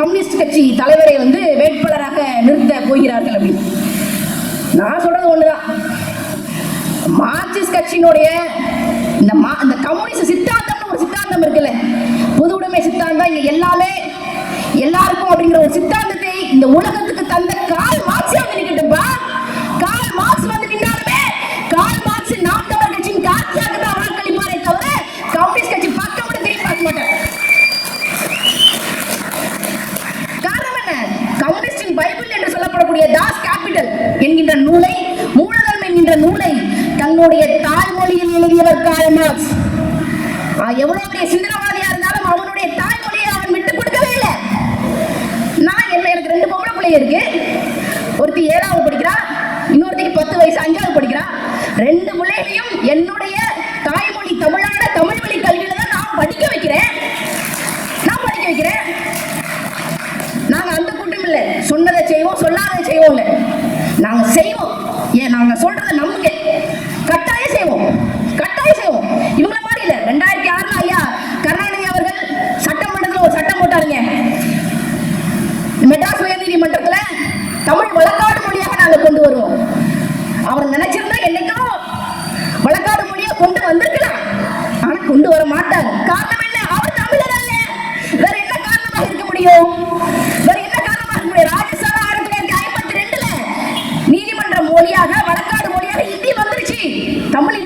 Communist கட்சி தலைவரை வந்து வேட்பாளராக நிறுத்த போகிறார்கள் அப்படின்னு. நான் சொல்றது ஒண்ணுதான். மார்க்சிஸ்ட் கட்சியினுடைய இந்த மா இந்த கம்யூனிஸ்ட் சித்தாந்தம்னு ஒரு சித்தாந்தம் இருக்குல்ல. பொது உடைமை சித்தாந்தம் இங்க எல்லாமே எல்லாருக்கும் அப்படிங்கிற ஒரு சித்தாந்தத்தை இந்த உலகத்துக்கு தந்த கால் மார்க்சியா வந்து கால் மார்க்ஸ் ஆ, எவ்வளவு பெரிய சிந்தனவாதியா இருந்தாலும் அவனுடைய தாய்மொழியை அவன் விட்டு கொடுக்கவே இல்லை. நான் என்ன எனக்கு ரெண்டு பொம்பளை பிள்ளைங்க இருக்கு. ஒருத்தி ஏழாவது படிக்கிறா இன்னொருத்திக்கு பத்து வயசு அஞ்சாவது படிக்கிறா. ரெண்டு பிள்ளைகளையும் என்னுடைய தாய்மொழி தமிழான தமிழ் வழி கல்வியில தான் நான் படிக்க வைக்கிறேன். நான் படிக்க வைக்கிறேன். நாங்க அந்த கூட்டம் இல்ல. சொன்னதை செய்வோம் சொல்லாத செய்வோம் இல்ல நாங்க செய்வோம். ஏன் நாங்க சொல்றதை நம்புங்க. கட்டாயம் செய்வோம் கட்டாயம் செய்வோம் இவங்கள மாதிரி இல்ல ரெண்டாயிரத்தி ஆறுல ஐயா கருணாநிதி அவர்கள் சட்டமன்றத்துல ஒரு சட்டம் போட்டாருங்க மெட்ராஸ் உயர்நீதிமன்றத்துல தமிழ் வழக்காடு மொழியாக நாங்க கொண்டு வருவோம் அவர் நினைச்சிருந்தா என்னைக்கும் வழக்காடு மொழியா கொண்டு வந்திருக்கலாம் ஆனா கொண்டு வர மாட்டார். காரணம் என்ன? அவர் தமிழர் அல்ல. வேற என்ன காரணமாக இருக்க முடியும்? வேற என்ன காரணமாக இருக்க முடியும்? ராஜஸ்தான் ஆயிரத்தி தொள்ளாயிரத்தி ஐம்பத்தி ரெண்டுல நீதிமன்ற மொழியாக வழக்காடு மொழியாக ஹிந்தி வந்துருச்சு. தமிழ்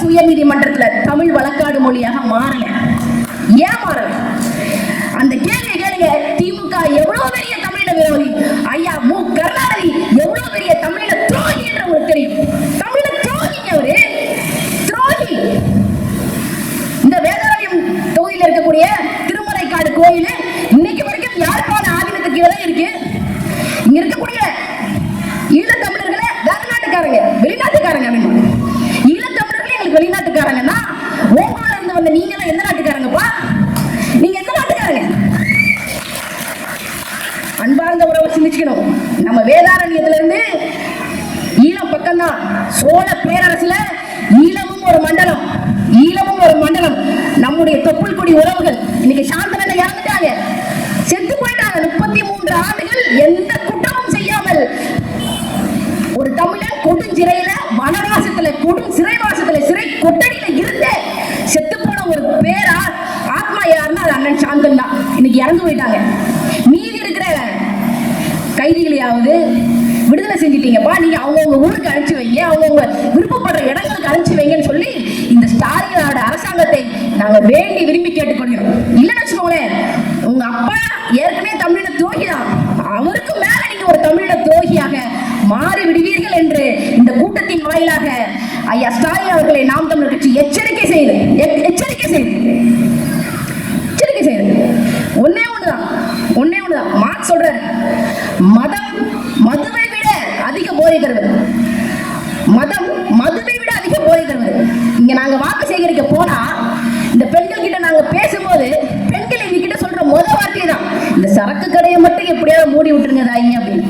மெட்ராஸ் உயர்நீதிமன்றத்துல தமிழ் வழக்காடு மொழியாக மாறல. ஏன் மாறல? உறவை நம்ம வேதாரண்யத்துல இருந்து ஈழம் பக்கம்தான். சோழ பேரரசுல ஈழமும் ஒரு மண்டலம். ஈழமும் ஒரு மண்டலம். நம்முடைய தொப்புள் கொடி உறவுகள். இன்னைக்கு சாந்தவன இறந்துட்டாங்க. செத்து போயிட்டாங்க. முப்பத்தி மூன்று ஆண்டுகள் எந்த குற்றமும் செய்யாமல். ஒரு தமிழன் கொடுஞ்சிறையில வனவாசத்துல கொடும் சிறைவாசத்துல சிறை கொட்டடியில இருந்து செத்து போன ஒரு பேரா ஆத்மா யாருன்னா அது அண்ணன் சாந்தன் தான். இன்னைக்கு இறந்து போயிட்டாங்க. எப்படியாவது விடுதலை செஞ்சிட்டீங்கப்பா. நீங்க அவங்கவுங்க ஊருக்கு அழைச்சி வைங்க. அவங்கவுங்க விருப்பப்படுற இடங்களுக்கு அழைச்சி வைங்கன்னு சொல்லி இந்த ஸ்டாலினோட அரசாங்கத்தை நாங்க வேண்டி விரும்பி கேட்டுக்கொண்டு இல்லைன்னு வச்சுக்கோங்களேன் உங்க அப்பா ஏற்கனவே தமிழின துரோகி தான் அவருக்கு மேல நீங்க ஒரு தமிழின துரோகியாக மாறி விடுவீர்கள் என்று இந்த கூட்டத்தின் வாயிலாக ஐயா ஸ்டாலின் அவர்களை நாம் தமிழர் கட்சி எச்சரிக்கை செய்து எ- எச்சரிக்கை செய்து எச்சரிக்கை செய்யுது ஒன்னே ஒண்ணுதான் ஒன்னே ஒண்ணுதான் மார்க் சொல்றாரு மதம் மதுவை விட அதிக போதை தருவது மதம் மதுவை விட அதிக போதை தருவது இங்க நாங்க வாக்கு சேகரிக்க போனா இந்த பெண்கள் கிட்ட நாங்க பேசும்போது பெண்கள் எங்க கிட்ட சொல்ற முத வார்த்தை தான் இந்த சரக்கு கடையை மட்டும் எப்படியாவது மூடி விட்டுருங்க தாயிங்க அப்படின்னு.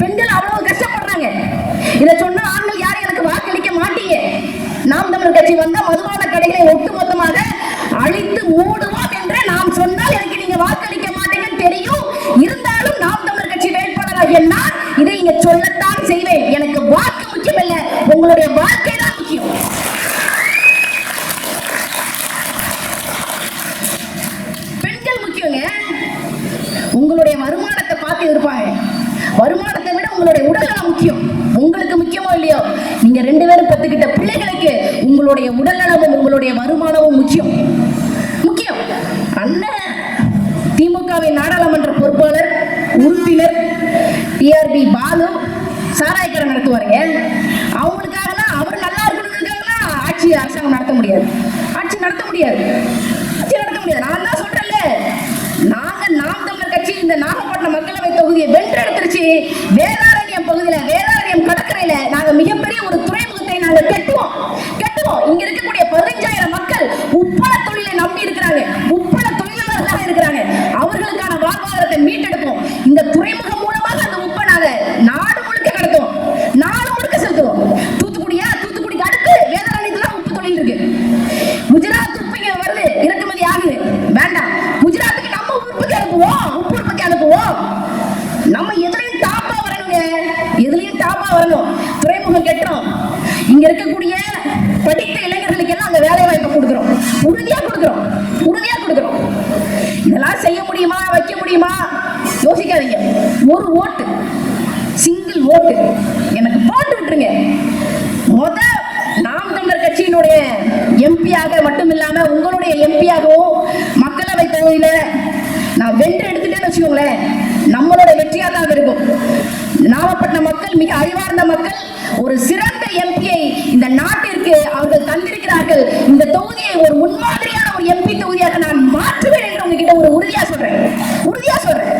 பெண்கள் அவ்வளவு கஷ்டப்படுறாங்க. இதை சொன்னா ஆண்கள் யாரும் எனக்கு வாக்களிக்க மாட்டீங்க. நாம் தமிழர் கட்சி வந்தா மதுபான கடைகளை ஒட்டுமொத்தமாக அழித்து மூடுவோம் என்று நாம் சொன்னால் எனக்கு நீங்க வாக்களிக்க மாட்டீங்கன்னு தெரியும். இருந்தாலும் நாம் தமிழர் கட்சி வேட்பாளராக நான் இதை இங்க சொல்லத்தான் செய்வேன். எனக்கு வாக்கு முக்கியம் இல்லை. உங்களுடைய வாழ்க்கை தான் உங்களுடைய உடல்நலம் முக்கியம். உங்களுக்கு முக்கியமோ இல்லையோ நீங்க ரெண்டு பேரும் கத்துக்கிட்ட பிள்ளைகளுக்கு உங்களுடைய உடல்நலமும் உங்களுடைய வருமானமும் முக்கியம். முக்கியம். அண்ணன் திமுகவின் நாடாளுமன்ற பொறுப்பாளர் உறுப்பினர் டிஆர்பி பாலு சாராயக்கரை நடத்துவாருங்க. அவங்களுக்காக அவர் நல்லா இருக்கணுங்கிறதுக்காக ஆட்சி அரசாங்கம் நடத்த முடியாது. ஆட்சி நடத்த முடியாது. ஆட்சி நடத்த முடியாது. நான் தான் சொல்றேன்ல நாங்க நாம் தமிழர் கட்சி இந்த நாகப்பட்டினம் மக்களவை தொகுதியை வென்றெடுத்துருச்சு வேதாரண்யம் பகுதியில வேதாரண்யம் கடற்கரையில நாங்க மிகப்பெரிய ஒரு துறைமுகத்தை நாங்க கட்டுவோம் இருக்கக்கூடிய படித்த இளைஞர்களுக்கு எல்லாம் அங்க வேலை வாய்ப்பு கொடுக்குறோம். உறுதியா கொடுக்குறோம். உறுதியா கொடுக்குறோம். இதெல்லாம் செய்ய முடியுமா? வைக்க முடியுமா? யோசிக்காதீங்க. ஒரு ஓட்டு. சிங்கிள் ஓட்டு. எனக்கு போட்டு விட்டுருங்க. முத நாம் தமிழர் கட்சியினுடைய எம்பியாக மட்டும் இல்லாம உங்களுடைய எம்பியாகவும் மக்களவை தொகுதியில நான் வென்று எடுத்துட்டேன்னு வச்சுக்கோங்களேன். நம்மளோட வெற்றியாக தான் இருக்கும். நாமப்பட்ட மக்கள் மிக அறிவார்ந்த மக்கள் ஒரு சிறந்த எம்பியை இந்த நாட்டிற்கு அவர்கள் தந்திருக்கிறார்கள். இந்த தொகுதியை ஒரு முன்மாதிரியான ஒரு எம்பி தொகுதியாக நான் மாற்றுவேன் என்று உங்ககிட்ட ஒரு உறுதியா சொல்றேன். உறுதியா சொல்றேன்.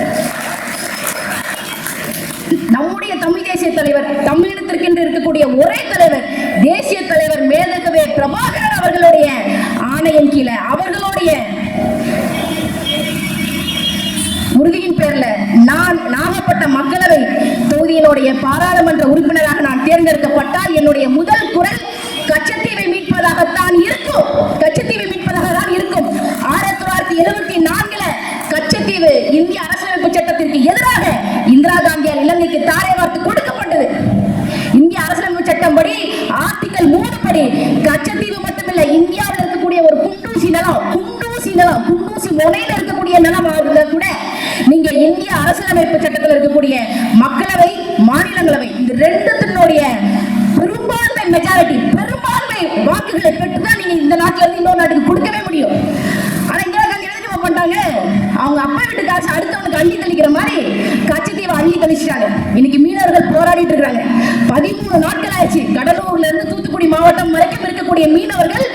நம்முடைய தமிழ் தேசிய தலைவர் தமிழினத்திற்கென்று இருக்கக்கூடிய ஒரே தலைவர் தேசிய தலைவர் மேலகவே பிரபாகரன் அவர்களுடைய ஆணையம் கீழே அவர்களுடைய உறுதியின் பேர்ல நான் நாகப்பட்ட மக்களவை தொகுதியினுடைய பாராளுமன்ற உறுப்பினராக நான் தேர்ந்தெடுக்கப்பட்டால் என்னுடைய முதல் குரல் கச்சத்தீவை மீட்பதாகத்தான் இருக்கும் கச்சத்தீவை மீட்பதாக தான் இருக்கும் ஆயிரத்தி தொள்ளாயிரத்தி எழுபத்தி நான்குல கச்சத்தீவு இந்திய அரசியலமைப்பு சட்டத்திற்கு எதிராக இந்திரா காந்தியால் இலங்கைக்கு தாரை வார்த்து கொடுக்கப்பட்டது இந்திய அரசியலமைப்பு சட்டம் படி ஆர்டிகல் மூணு படி கச்சத்தீவு மட்டுமில்லை இந்தியாவில் இருக்கக்கூடிய ஒரு குண்டூசி நிலம் குண்டூசி நிலம் குண்டூசி முனையில் இருக்கக்கூடிய நிலம் இருந்தா கூட நீங்க இந்திய அரசியலமைப்பு சட்டத்தில் இருக்கக்கூடிய மக்களவை மாநிலங்களவை இந்த ரெண்டுத்தினுடைய பெரும்பான்மை மெஜாரிட்டி பெரும்பான்மை வாக்குகளை பெற்றுதான் நீங்க இந்த நாட்டுல இருந்து இன்னொரு நாட்டுக்கு கொடுக்கவே முடியும். ஆனா இந்திரா காந்தி என்ன அவங்க அப்பா வீட்டு காசு அடுத்தவனுக்கு அள்ளி தெளிக்கிற மாதிரி கச்சத்தீவை அள்ளி தெளிச்சிட்டாங்க. இன்னைக்கு மீனவர்கள் போராடிட்டு இருக்காங்க. பதிமூணு நாட்கள் ஆயிடுச்சு கடலூர்ல இருந்து தூத்துக்குடி மாவட்டம் வரைக்கும் இருக்கக்கூடிய மீனவர்கள்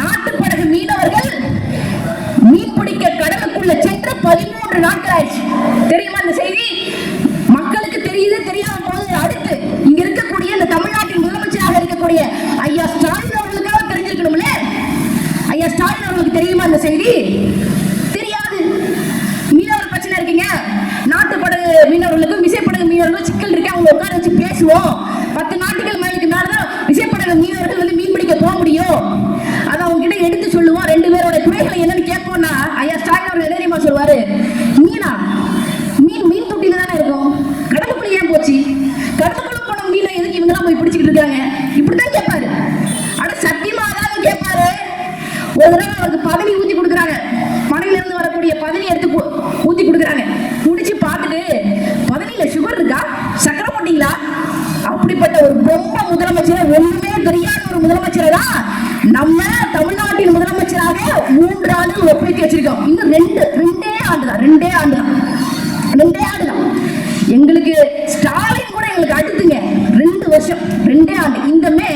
நாட்டுப்படகு மீனவர்கள் மீன் பிடிக்க கடலுக்குள்ள சென்று பதிமூன்று நாட்கள் ஆயிடுச்சு தெரியுமா இந்த செய்தி மக்களுக்கு தெரியுது அடுத்து இங்க இருக்கக்கூடிய இந்த தமிழ்நாட்டின் முதலமைச்சராக இருக்கக்கூடிய ஐயா ஸ்டாலின் அவர்களுக்காக தெரிஞ்சிருக்கணும்ல? ஐயா ஸ்டாலின் அவர்களுக்கு தெரியுமா இந்த செய்தி? தெரியாது. மீனவர் பிரச்சனை இருக்கீங்க. நாட்டுப்படகு மீனவர்களுக்கும் விசைப்படகு மீனவர்களும் சிக்கல் இருக்கு. அவங்க உட்கார வச்சு பேசுவோம். பத்து நாட்டுகள் மேலுக்கு மேலதான் விசைப்படகு மீனவர்கள் வந்து மீன் பிடிக்க போக முடியும். அதை அவங்க கிட்ட எடுத்து சொல்லுவோம். ரெண்டு பேரோட குறைகளை என்னன்னு கேட்போம்னா ஐயா ஸ்டாலின் அவர்கள் என்ன தெரியுமா சொல்லுவாரு? மூன்று வச்சிருக்கோம் இன்னும் ரெண்டு ரெண்டே ஆண்டு தான் ரெண்டே ஆண்டு தான் ரெண்டே ஆண்டு தான் எங்களுக்கு ஸ்டாலின் கூட எங்களுக்கு அடுத்துங்க. ரெண்டு வருஷம் ரெண்டே ஆண்டு. இந்த மே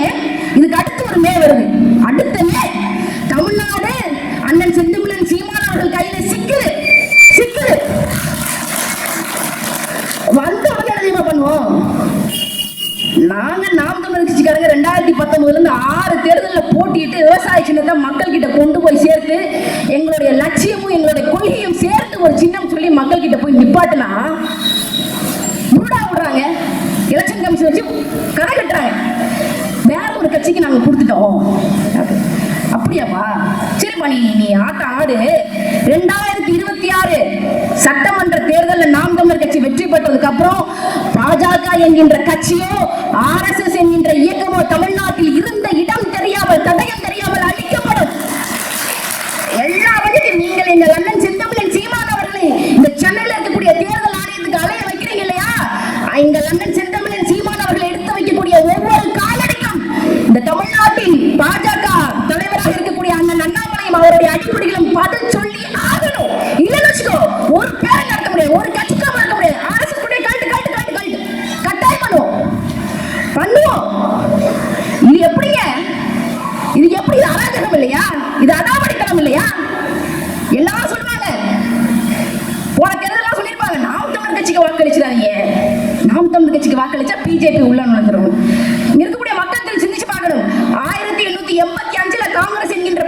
இதுக்கு அடுத்து ஒரு மே வருது. அடுத்த மே தமிழ்நாடு அண்ணன் செந்தமிழன் சீமான் அவர்கள் கையில சிக்குது. சிக்குது. வந்த உடனே என்ன பண்ணுவோம்? நாங்க நாம் தமிழ் கட்சிக்காரங்க ரெண்டாயிரத்தி பத்தொன்பதுல இருந்து ஆறு தேர்தலில் போட்டியிட்டு விவசாய சின்னத்தை மக்கள் கிட்ட கொண்டு போய் சேர்த்து எங்களுடைய லட்சியமும் எங்களுடைய கொள்கையும் சேர்த்து ஒரு சின்னம் சொல்லி மக்கள் கிட்ட போய் நிப்பாட்டினா முருடா விடுறாங்க. எலெக்ஷன் கமிஷன் வச்சு கரை கட்டுறாங்க. வேற ஒரு கட்சிக்கு நாங்க கொடுத்துட்டோம். அப்படியாப்பா? சரிப்பா நீ நீ ஆட்டம் ஆடு. ரெண்டாயிரத்தி இருபத்தி ஆறு சட்டமன்ற தேர்தலில் நாம் தமிழர் கட்சி வெற்றி பெற்றதுக்கு அப்புறம் பாஜக என்கின்ற கட்சியோ ஆர்எஸ்எஸ் என்கின்ற இயக்கமோ தமிழ்நாட்டில் இருந்த இடம் தெரியாமல் தடயம் தெரியாமல் பண்ணுவோம். இது எப்படிங்க? இது எப்படி? அராஜகம் இல்லையா? இது அடாவடித்தனம் இல்லையா? எல்லாம் சொல்லுவாங்க. போன தேர்தலாம் சொல்லியிருப்பாங்க? நாம் தமிழ் கட்சிக்கு வாக்களிச்சிடாதீங்க. நாம் தமிழ் கட்சிக்கு வாக்களிச்சா பிஜேபி உள்ள நுழைஞ்சிடும் இருக்கக்கூடிய மக்கள் சிந்திச்சு பார்க்கணும். ஆயிரத்தி எண்ணூத்தி எண்பத்தி அஞ்சுல காங்கிரஸ் என்கின்ற